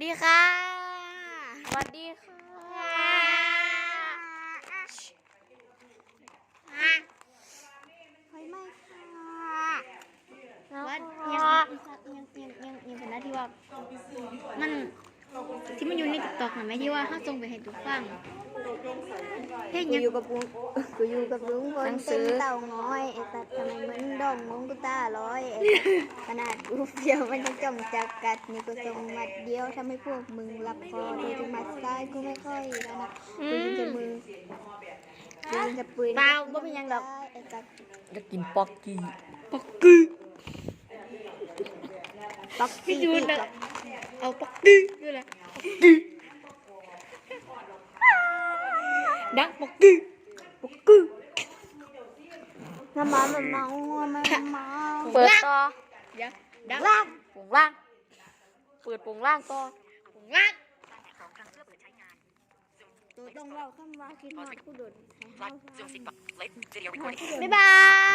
วัสดีค่ะ สวัสดีค่ะไฟไหม้ค่ะแล้วว่าก็ยังยังยังยังยังเป็นน้าที่ว่า มันที่มันอยู่ในติ๊กต็อกนะไหมที่ว่าเขาส่งไปให้ทุกฟังเพลงยังอยู่กับลุง กูอยู่กับลุงบหนนังสืเต้นอเต่าง้อยไอ้สัตว์ทำไมเหมือนดองงงกูตาลอยไอ้สัตว์ขนาดกูเดียวมันยังจ้องจักกัดนี่กูส่งมัดเดียวทำให้พวกมึงรับคอโดยที่มัดซ้ายกูไม่ค่อยแล้วนะกูยิงจะมือกูยิงจะปืนเปล่าบ่เป็นหยังดอก ไอ้สัตว์จะกินป๊อกกี้ปักกือปักพี่กี้จูนอีกน่ะแล้วเอาปักกือด้วยแหละปักกือดังปักกือปัก กือน้ำมันมันเมามันเมาเปิดต่อเดี๋ยวดังล่างปุ่งล่าง เปิดปุ่งล่างต่อปุ่งล่างต้องเล่าคำว่าคิดฮอดกูโดนให้เฮาฟังบ๊ายบาย